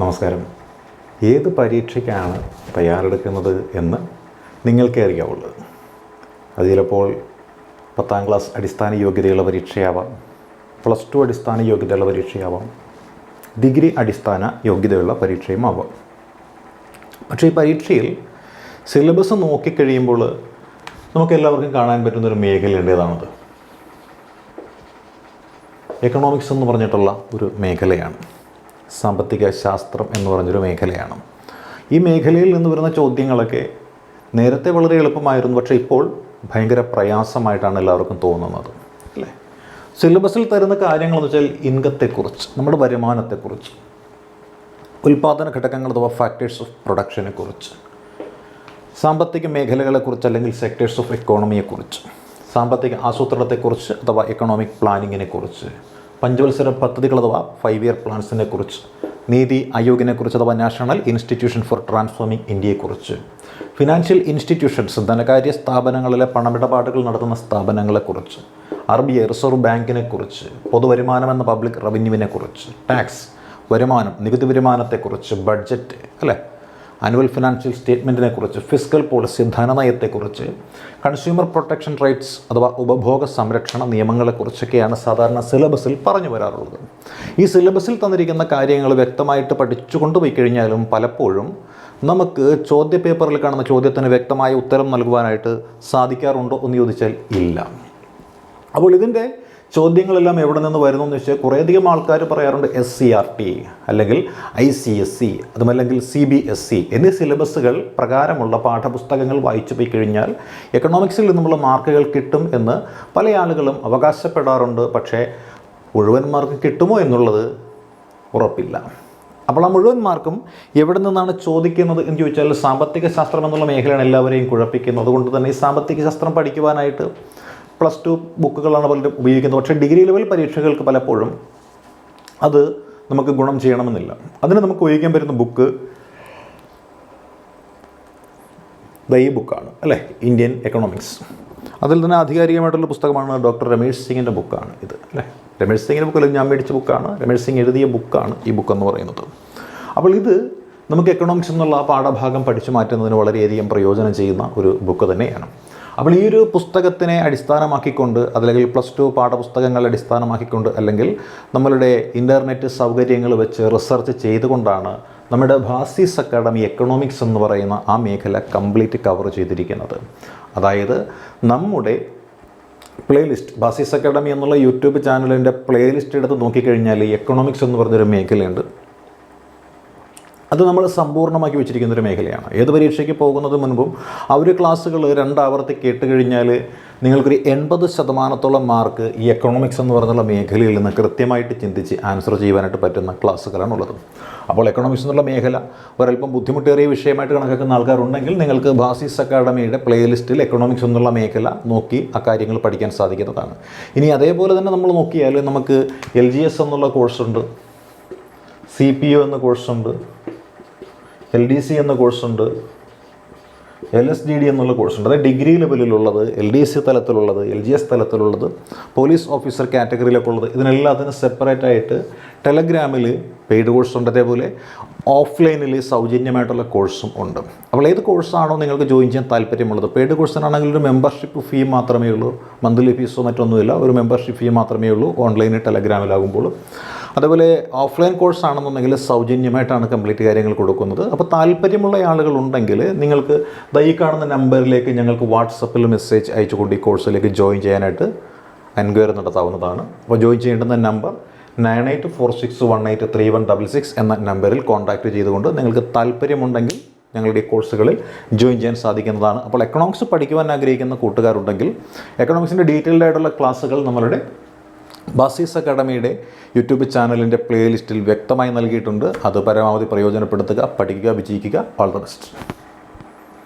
നമസ്കാരം. ഏത് പരീക്ഷയ്ക്കാണ് തയ്യാറെടുക്കുന്നത് എന്ന് നിങ്ങൾക്കേ അറിയാവുള്ളൂ അത് ചിലപ്പോൾ പത്താം ക്ലാസ് അടിസ്ഥാന യോഗ്യതയുള്ള പരീക്ഷയാവാം പ്ലസ് ടു അടിസ്ഥാന യോഗ്യതയുള്ള പരീക്ഷയാവാം ഡിഗ്രി അടിസ്ഥാന യോഗ്യതയുള്ള പരീക്ഷയും ആവാം പക്ഷേ ഈ പരീക്ഷയിൽ സിലബസ് നോക്കിക്കഴിയുമ്പോൾ നമുക്ക് എല്ലാവർക്കും കാണാൻ പറ്റുന്നൊരു മേഖലയുടേതാണത് എക്കണോമിക്സ് എന്ന് പറഞ്ഞിട്ടുള്ള ഒരു മേഖലയാണ്. സാമ്പത്തിക ശാസ്ത്രം എന്ന് പറഞ്ഞൊരു മേഖലയാണ്. ഈ മേഖലയിൽ നിന്ന് വരുന്ന ചോദ്യങ്ങളൊക്കെ നേരത്തെ വളരെ എളുപ്പമായിരുന്നു. പക്ഷേ ഇപ്പോൾ ഭയങ്കര പ്രയാസമായിട്ടാണ് എല്ലാവർക്കും തോന്നുന്നത് അല്ലേ? സിലബസിൽ തരുന്ന കാര്യങ്ങളെന്ന് വെച്ചാൽ ഇൻകത്തെക്കുറിച്ച് നമ്മുടെ വരുമാനത്തെക്കുറിച്ച് ഉൽപ്പാദന ഘടകങ്ങൾ അഥവാ ഫാക്ടേഴ്സ് ഓഫ് പ്രൊഡക്ഷനെക്കുറിച്ച് സാമ്പത്തിക മേഖലകളെക്കുറിച്ച് അല്ലെങ്കിൽ സെക്ടേഴ്സ് ഓഫ് എക്കോണമിയെക്കുറിച്ച് സാമ്പത്തിക ആസൂത്രണത്തെക്കുറിച്ച് അഥവാ എക്കണോമിക് പ്ലാനിങ്ങിനെ കുറിച്ച് പഞ്ചവത്സര പദ്ധതികൾ അഥവാ ഫൈവ് ഇയർ പ്ലാൻസിനെ കുറിച്ച് നീതി ആയോഗിനെ കുറിച്ച് അഥവാ നാഷണൽ ഇൻസ്റ്റിറ്റ്യൂഷൻ ഫോർ ട്രാൻസ്ഫോമിംഗ് ഇന്ത്യയെക്കുറിച്ച് ഫിനാൻഷ്യൽ ഇൻസ്റ്റിറ്റ്യൂഷൻസ് ധനകാര്യ സ്ഥാപനങ്ങളിലെ പണമിടപാടുകൾ നടത്തുന്ന സ്ഥാപനങ്ങളെക്കുറിച്ച് ആർ ബി ഐ റിസർവ് ബാങ്കിനെക്കുറിച്ച് പൊതുവരുമാനം എന്ന പബ്ലിക് റവന്യൂവിനെക്കുറിച്ച് ടാക്സ് വരുമാനം നികുതി വരുമാനത്തെക്കുറിച്ച് ബഡ്ജറ്റ് അല്ലേ? ആനുവൽ ഫിനാൻഷ്യൽ സ്റ്റേറ്റ്മെന്റിനെ കുറിച്ച് ഫിസിക്കൽ പോളിസി ധനനയത്തെക്കുറിച്ച് കൺസ്യൂമർ പ്രൊട്ടക്ഷൻ റൈറ്റ്സ് അഥവാ ഉപഭോഗ സംരക്ഷണ നിയമങ്ങളെക്കുറിച്ചൊക്കെയാണ് സാധാരണ സിലബസിൽ പറഞ്ഞു വരാറുള്ളത്. ഈ സിലബസിൽ തന്നിരിക്കുന്ന കാര്യങ്ങൾ വ്യക്തമായിട്ട് പഠിച്ചു കൊണ്ടുപോയി കഴിഞ്ഞാലും പലപ്പോഴും നമുക്ക് ചോദ്യ പേപ്പറിൽ കാണുന്ന ചോദ്യത്തിന് വ്യക്തമായ ഉത്തരം നൽകുവാനായിട്ട് സാധിക്കാറുണ്ടോ എന്ന് ചോദിച്ചാൽ ഇല്ല. അപ്പോൾ ഇതിന്റെ ചോദ്യങ്ങളെല്ലാം എവിടെ നിന്ന് വരുന്നു എന്ന് വെച്ചാൽ കുറേയധികം ആൾക്കാർ പറയാറുണ്ട് എസ് സി ആർ ടി അല്ലെങ്കിൽ ഐ സി എസ് സി അതുമല്ലെങ്കിൽ സി ബി എസ് സി എന്നീ സിലബസുകൾ പ്രകാരമുള്ള പാഠപുസ്തകങ്ങൾ വായിച്ചു പോയി കഴിഞ്ഞാൽ എക്കണോമിക്സിൽ നിന്നുമുള്ള മാർക്കുകൾ കിട്ടും എന്ന് പല ആളുകളും അവകാശപ്പെടാറുണ്ട്. പക്ഷേ മുഴുവൻ മാർക്ക് കിട്ടുമോ എന്നുള്ളത് ഉറപ്പില്ല. അപ്പോൾ ആ മുഴുവൻ മാർക്കും എവിടെ നിന്നാണ് ചോദിക്കുന്നത് എന്ന് ചോദിച്ചാൽ സാമ്പത്തിക ശാസ്ത്രം എന്നുള്ള മേഖലയാണ് എല്ലാവരെയും കുഴപ്പിക്കുന്നത്. അതുകൊണ്ട് തന്നെ ഈ സാമ്പത്തിക ശാസ്ത്രം പഠിക്കുവാനായിട്ട് പ്ലസ് ടു ബുക്കുകളാണ് പലരും ഉപയോഗിക്കുന്നത്. പക്ഷേ ഡിഗ്രി ലെവൽ പരീക്ഷകൾക്ക് പലപ്പോഴും അത് നമുക്ക് ഗുണം ചെയ്യണമെന്നില്ല. അതിന് നമുക്ക് ഉപയോഗിക്കാൻ പറ്റുന്ന ബുക്ക് ദ ഈ ബുക്കാണ് അല്ലേ? ഇന്ത്യൻ എക്കണോമിക്സ് അതിൽ തന്നെ ആധികാരികമായിട്ടുള്ള പുസ്തകമാണ് ഡോക്ടർ രമേഷ് സിംഗിന്റെ ബുക്കാണ് ഇത് അല്ലേ? രമേഷ് സിംഗിന്റെ ബുക്കല്ല ഞാൻ മേടിച്ച ബുക്കാണ് രമേഷ് സിംഗ് എഴുതിയ ബുക്കാണ് ഈ ബുക്ക് എന്ന് പറയുന്നത്. അപ്പോൾ ഇത് നമുക്ക് എക്കണോമിക്സ് എന്നുള്ള ആ പാഠഭാഗം പഠിച്ചു മാറ്റുന്നതിന് വളരെയധികം പ്രയോജനം ചെയ്യുന്ന ഒരു ബുക്ക് തന്നെയാണ്. അപ്പോൾ ഈ ഒരു പുസ്തകത്തിനെ അടിസ്ഥാനമാക്കിക്കൊണ്ട് അതല്ലെങ്കിൽ പ്ലസ് ടു പാഠപുസ്തകങ്ങൾ അടിസ്ഥാനമാക്കിക്കൊണ്ട് അല്ലെങ്കിൽ നമ്മളുടെ ഇന്റർനെറ്റ് സൗകര്യങ്ങൾ വെച്ച് റിസർച്ച് ചെയ്തുകൊണ്ടാണ് നമ്മുടെ ഭാസീസ് അക്കാഡമി എക്കണോമിക്സ് എന്ന് പറയുന്ന ആ മേഖല കംപ്ലീറ്റ് കവർ ചെയ്തിരിക്കുന്നത്. അതായത് നമ്മുടെ പ്ലേലിസ്റ്റ് ബാസിസ് അക്കാഡമി എന്നുള്ള യൂട്യൂബ് ചാനലിന്റെ പ്ലേലിസ്റ്റ് എടുത്ത് നോക്കിക്കഴിഞ്ഞാൽ എക്കണോമിക്സ് എന്ന് പറഞ്ഞൊരു മേഖലയുണ്ട്. അത് നമ്മൾ സമ്പൂർണമാക്കി വെച്ചിരിക്കുന്ന ഒരു മേഖലയാണ്. ഏത് പരീക്ഷയ്ക്ക് പോകുന്നത് മുൻപും ആ ഒരു ക്ലാസ്സുകൾ രണ്ടാവർത്തി കേട്ട് കഴിഞ്ഞാൽ നിങ്ങൾക്കൊരു എൺപത് ശതമാനത്തോളം മാർക്ക് ഈ എക്കണോമിക്സ് എന്ന് പറഞ്ഞുള്ള മേഖലയിൽ നിന്ന് കൃത്യമായിട്ട് ചിന്തിച്ച് ആൻസർ ചെയ്യുവാനായിട്ട് പറ്റുന്ന ക്ലാസ്സുകളാണ് ഉള്ളത്. അപ്പോൾ എക്കണോമിക്സ് എന്നുള്ള മേഖല ഒരല്പം ബുദ്ധിമുട്ടേറിയ വിഷയമായിട്ട് കണക്കാക്കുന്ന ആൾക്കാരുണ്ടെങ്കിൽ നിങ്ങൾക്ക് ബാസിസ് അക്കാഡമിയുടെ പ്ലേലിസ്റ്റിൽ എക്കണോമിക്സ് എന്നുള്ള മേഖല നോക്കി ആ കാര്യങ്ങൾ പഠിക്കാൻ സാധിക്കുന്നതാണ്. ഇനി അതേപോലെ തന്നെ നമ്മൾ നോക്കിയാൽ നമുക്ക് എൽ എന്നുള്ള കോഴ്സുണ്ട് സി പി ഒ എന്ന കോഴ്സുണ്ട് എൽ ഡി സി എന്ന കോഴ്സുണ്ട് എൽ എസ് ഡി ഡി എന്നുള്ള കോഴ്സുണ്ട് അതായത് ഡിഗ്രി ലെവലിലുള്ളത് എൽ ഡി സി തലത്തിലുള്ളത് എൽ ജി എസ് തലത്തിലുള്ളത് പോലീസ് ഓഫീസർ കാറ്റഗറിയിലൊക്കെ ഉള്ളത്. ഇതിനെല്ലാത്തിനും സെപ്പറേറ്റ് ആയിട്ട് ടെലഗ്രാമിൽ പെയ്ഡ് കോഴ്സുണ്ട് അതേപോലെ ഓഫ്ലൈനിൽ സൗജന്യമായിട്ടുള്ള കോഴ്സും ഉണ്ട്. അപ്പോൾ ഏത് കോഴ്സാണോ നിങ്ങൾക്ക് ജോയിൻ ചെയ്യാൻ താല്പര്യമുള്ളത്? പെയ്ഡ് കോഴ്സിനാണെങ്കിൽ ഒരു മെമ്പർഷിപ്പ് ഫീ മാത്രമേ ഉള്ളൂ. മന്ത്ലി ഫീസോ മറ്റൊന്നുമില്ല. ഒരു മെമ്പർഷിപ്പ് ഫീ മാത്രമേ ഉള്ളൂ ഓൺലൈനിൽ ടെലഗ്രാമിലാകുമ്പോൾ അതേപോലെ ഓഫ്ലൈൻ കോഴ്സ് ആണെന്നുണ്ടെങ്കിൽ സൗജന്യമായിട്ടാണ് കംപ്ലീറ്റ് കാര്യങ്ങൾ കൊടുക്കുന്നത്. അപ്പോൾ താല്പര്യമുള്ള ആളുകളുണ്ടെങ്കിൽ നിങ്ങൾക്ക് ദൈ കാണുന്ന നമ്പറിലേക്ക് ഞങ്ങൾക്ക് വാട്സപ്പിൽ മെസ്സേജ് അയച്ചുകൊണ്ട് ഈ കോഴ്സിലേക്ക് ജോയിൻ ചെയ്യാനായിട്ട് എൻക്വയറി നടത്താവുന്നതാണ്. അപ്പോൾ ജോയിൻ ചെയ്യേണ്ടുന്ന number nine eight four six one eight three one double six എന്ന നമ്പറിൽ കോൺടാക്റ്റ് ചെയ്തുകൊണ്ട് നിങ്ങൾക്ക് താല്പര്യമുണ്ടെങ്കിൽ ഞങ്ങളുടെ ഈ കോഴ്സുകളിൽ ജോയിൻ ചെയ്യാൻ സാധിക്കുന്നതാണ്. അപ്പോൾ എക്കണോമിക്സ് പഠിക്കുവാൻ ആഗ്രഹിക്കുന്ന കൂട്ടുകാരുണ്ടെങ്കിൽ എക്കണോമിക്സിന്റെ ഡീറ്റെയിൽഡ് ആയിട്ടുള്ള ക്ലാസ്സുകൾ നമ്മളുടെ ബാസീസ് അക്കാഡമിയുടെ യൂട്യൂബ് ചാനലിന്റെ പ്ലേലിസ്റ്റിൽ വ്യക്തമായി നൽകിയിട്ടുണ്ട്. അത് പരമാവധി പ്രയോജനപ്പെടുത്തുക പഠിക്കുക വിജയിക്കുക. All the best